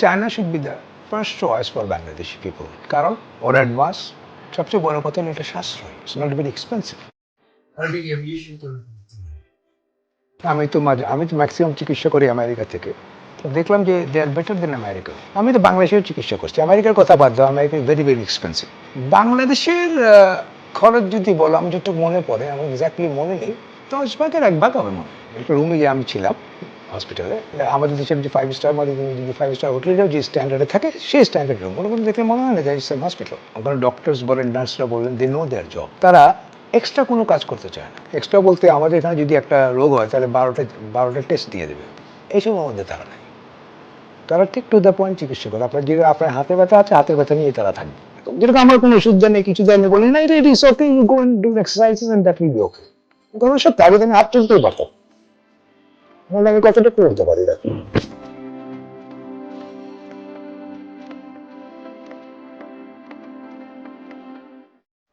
China should be the first choice for Bangladeshi people কারণ ওরা advance সবচেয়ে বড় কথা হলো এটা সাশ্রয়। ইটস নট ভেরি এক্সপেন্সিভ আমি তো মাঝে আমি তো ম্যাক্সিমাম চিকিৎসা করি আমেরিকা থেকে। তো দেখলাম যে দে আর বেটার দেন আমেরিকা আমি তো বাংলাদেশেও চিকিৎসা করছি। আমেরিকার কথা বাদ দাও আমেরিকা ভেরি ভেরি এক্সপেন্সিভ বাংলাদেশের খরচ যদি বলো আমি যেটুকু মনে পড়ে আমার এক্স্যাক্টলি মনে নেই। দশ ভাগের এক ভাগ হবে মনে হয়। একটা রুমে যে আমি ছিলাম। হসপিটালে আমাদের দেশের যে ফাইভ স্টার আমাদের যদি ফাইভ স্টার হোটেলে যাও যে স্ট্যান্ডার্ডে থাকে সেই স্ট্যান্ডার্ড রুম ওরকম দেখলে মনে হয় না যে ইটস হসপিটাল ওখানে ডক্টরস বলেন নার্সরা বলেন দে নো দেয়ার জব তারা এক্সট্রা কোনো কাজ করতে চায় না। এক্সট্রা বলতে আমাদের এখানে যদি একটা রোগ হয় তাহলে বারোটা বারোটা টেস্ট দিয়ে দেবে। এইসব আমাদের তারা নেই। তারা ঠিক টু দ্য পয়েন্ট চিকিৎসা করে। আপনার যে আপনার হাতে ব্যথা আছে হাতের ব্যথা নিয়ে তারা থাকবে। যেরকম আমার কোনো ওষুধ দেয় নেই কিছু দেয় বলি না এটা it is okay you go and do exercise and that will be okay কারণ সব আমি হাত চলতেই 本当に行かせてくるとかで、